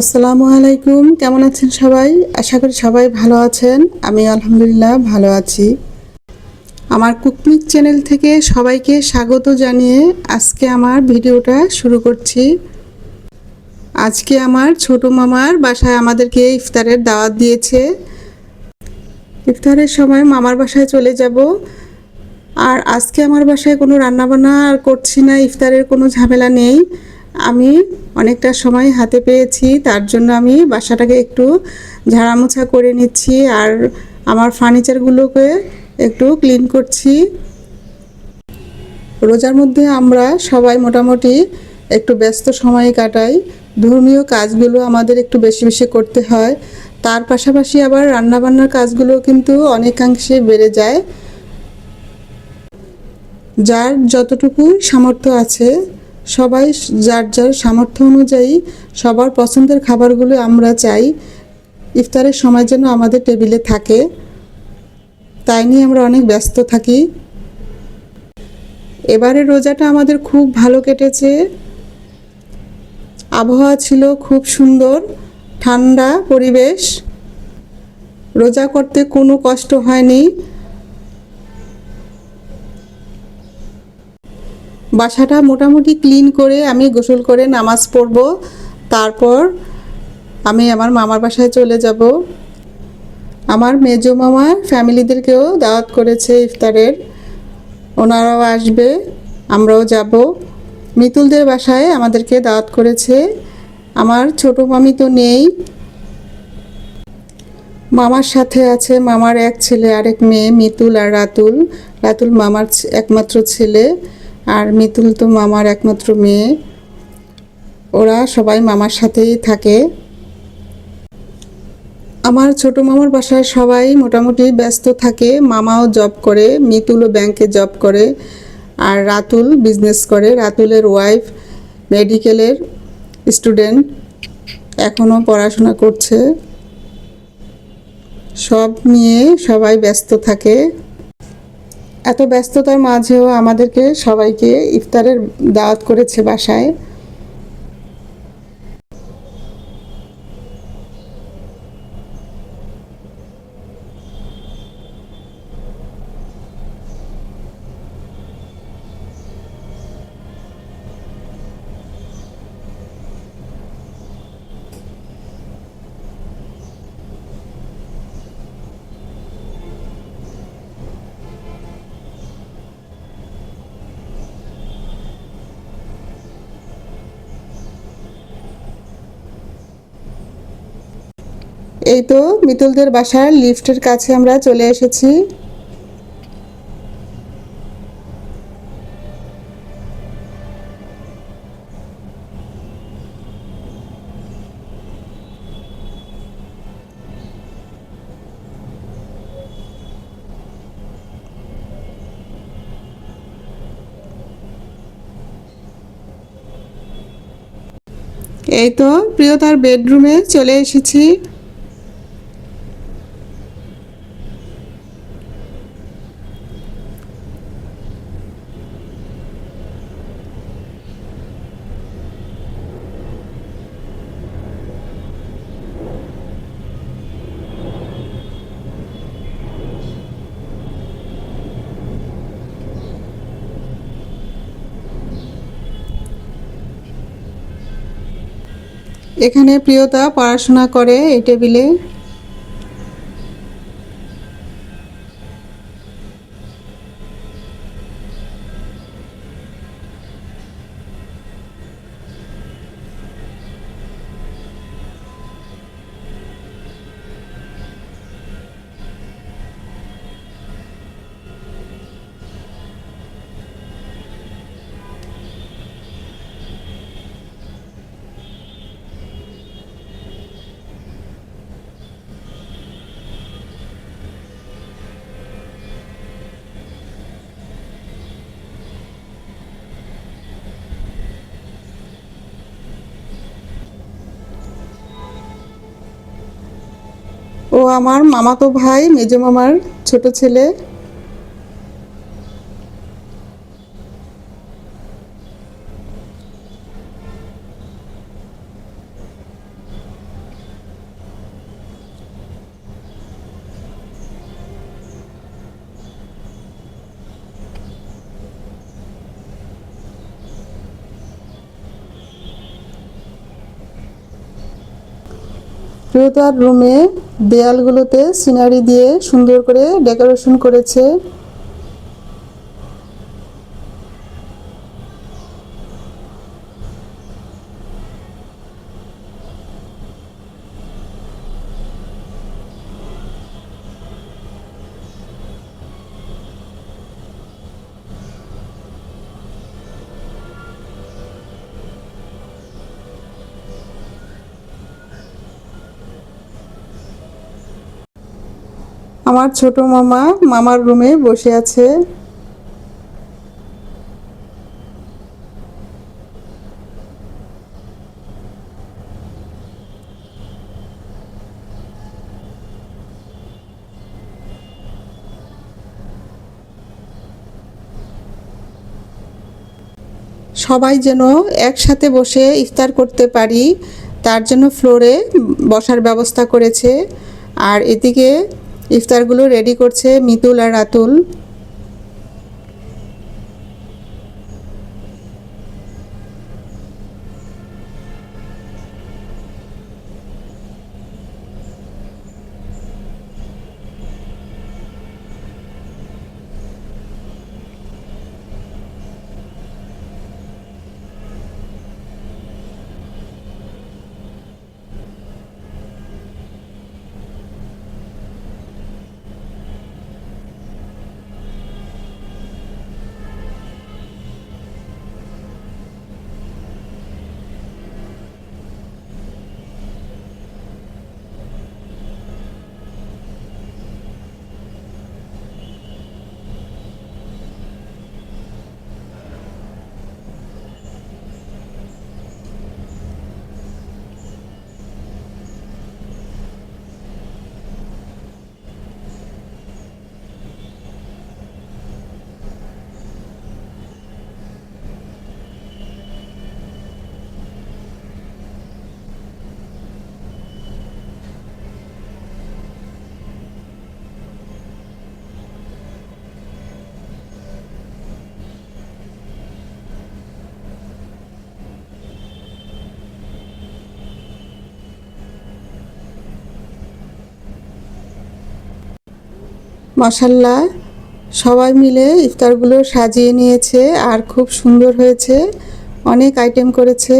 আসসালামু আলাইকুম। কেমন আছেন সবাই? আশা করি সবাই ভালো আছেন। আমি আলহামদুলিল্লাহ ভালো আছি। আমার কুকমিক চ্যানেল থেকে সবাইকে স্বাগত জানিয়ে আজকে আমার ভিডিওটা শুরু করছি। আজকে আমার ছোট মামার বাসায় আমাদেরকে ইফতারের দাওয়াত দিয়েছে। ইফতারের সময় মামার বাসায় চলে যাব। আর আজকে আমার বাসায় কোনো রান্নাবান্না করছি না। ইফতারের কোনো ঝামেলা নেই। আমি অনেকটা সময় হাতে পেয়েছি, তার জন্য আমি বাসাটাকে একটু ঝাড়ামোছা করে নিচ্ছি আর আমার ফার্নিচারগুলোকে একটু ক্লিন করছি। রোজার মধ্যে আমরা সবাই মোটামুটি একটু ব্যস্ত সময় কাটাই। ধর্মীয় কাজগুলো আমাদের একটু বেশি বেশি করতে হয়। তার পাশাপাশি আবার রান্নাবান্নার কাজগুলো কিন্তু অনেকাংশে বেড়ে যায়। যার যতটুকু সামর্থ্য আছে সবাই যার যার সামর্থ্য অনুযায়ী সবার পছন্দের খাবারগুলো আমরা চাই। ইফতারের সময় যেন আমাদের টেবিলে থাকে। তাই নিয়ে আমরা অনেক ব্যস্ত থাকি। এবারে রোজাটা আমাদের খুব ভালো কেটেছে। আবহাওয়া ছিল খুব সুন্দর, ঠান্ডা পরিবেশ। রোজা করতে কোনো কষ্ট হয়নি। বাসাটা মোটামুটি ক্লিন করে আমি গোসল করে নামাজ পড়ব। তারপর আমি আমার মামার বাসায় চলে যাব। আমার মেজো মামার ফ্যামিলিদেরকেও দাওয়াত করেছে ইফতারের। ওনারাও আসবে, আমরাও যাব। মিতুলদের বাসায় আমাদেরকে দাওয়াত করেছে। আমার ছোট মামি তো নেই। মামার সাথে আছে মামার এক ছেলে, আরেক মেয়ে, মিতুল আর রাতুল। রাতুল মামার একমাত্র ছেলে। আর মিতুল তো মামার একমাত্র মেয়ে। ওরা সবাই মামার সাথেই থাকে। আমার ছোট মামার বাসায় সবাই মোটামুটি ব্যস্ত থাকে। মামাও জব করে, মিতুলও ব্যাংকে জব করে, আর রাতুল বিজনেস করে। রাতুলের ওয়াইফ মেডিকেলের স্টুডেন্ট এখনও পড়াশোনা করছে। সব নিয়ে সবাই ব্যস্ত থাকে। এত ব্যস্ততার মাঝেও আমাদেরকে সবাইকে ইফতারের দাওয়াত করেছে বাসায়। এই তো মিতুলদের বাসার লিফটের কাছে আমরা চলে এসেছি। এই তো প্রিয়তার বেডরুমে চলে এসেছি। এখানে প্রিয়তা পড়াশোনা করে এই টেবিলে। ও আমার মামাতো ভাই মেজো মামার ছোট ছেলে ইফতার রুমে দেয়ালগুলোতে সিনারি দিয়ে সুন্দর করে ডেকোরেশন করেছে আমার ছোট মামা মামার রুমে বসে আছে। সবাই যেন একসাথে বসে ইফতার করতে পারি, তার জন্য ফ্লোরে বসার ব্যবস্থা করেছে। আর এদিকে ইফতারগুলো রেডি করছে মিতুল আর রাতুল। মাসাল্লাহ সবাই মিলে ইফতারগুলো সাজিয়ে নিয়েছে আর খুব সুন্দর হয়েছে। অনেক আইটেম করেছে।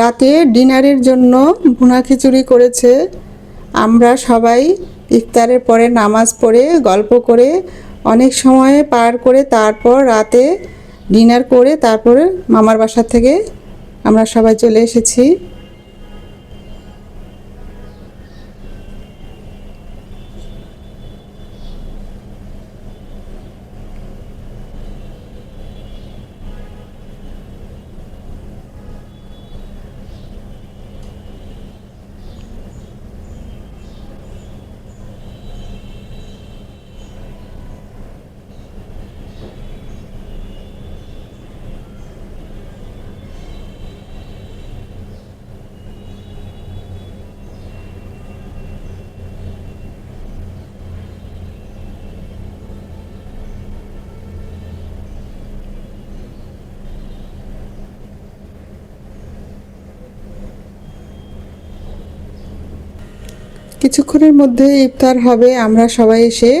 রাতে ডিনারের জন্য ভুনা খিচুড়ি করেছে। আমরা সবাই ইফতারের পরে নামাজ পড়ে, গল্প করে, অনেক সময় পার করে তারপর রাতে ডিনার করে তারপরে মামার বাসা থেকে আমরা সবাই চলে এসেছি। কিছুক্ষণের মধ্যে ইফতার হবে, আমরা সবাই এসে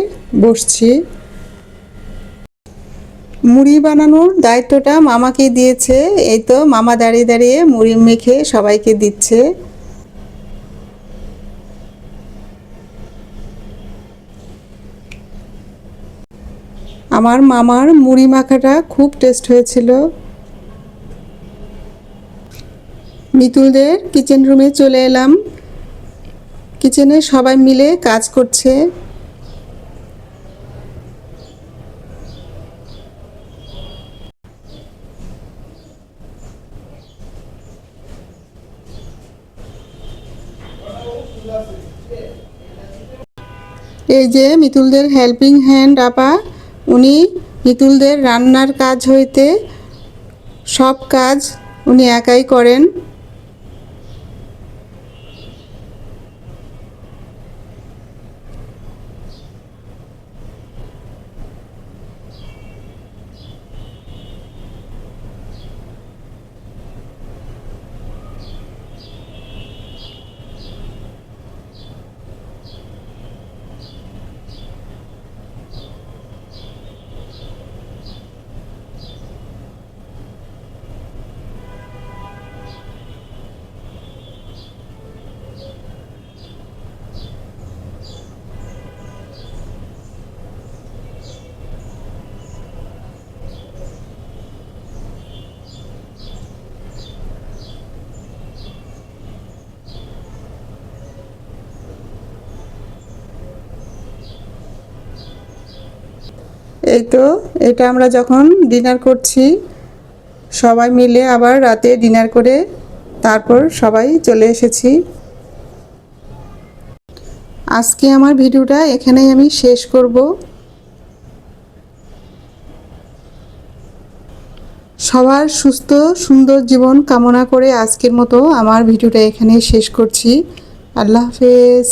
বসছি। মুড়ি বানানোর দায়িত্বটা মামাকে দিয়েছে, এই তো মামা দাঁড়িয়ে দাঁড়িয়ে মুড়ি মেখে সবাইকে দিচ্ছে। আমার মামার মুড়ি মাখাটা খুব টেস্ট হয়েছিল। মিতুলদের কিচেন রুমে চলে এলাম। কিচেনে সবাই মিলে কাজ করছে। এই যে মিতুলদের হেল্পিং হ্যান্ড আপা। উনি মিতুলদের রান্নার কাজ হইতে সব কাজ উনি একাই করেন। এই তো, এটা আমরা যখন ডিনার করছি, সবাই মিলে আবার রাতে ডিনার করে তারপর সবাই চলে এসেছি। আজকে আমার ভিডিওটা এখানেই আমি শেষ করব। সবার সুস্থ, সুন্দর জীবন কামনা করে আজকের মতো আমার ভিডিওটা এখানেই শেষ করছি। আল্লাহ হাফেজ।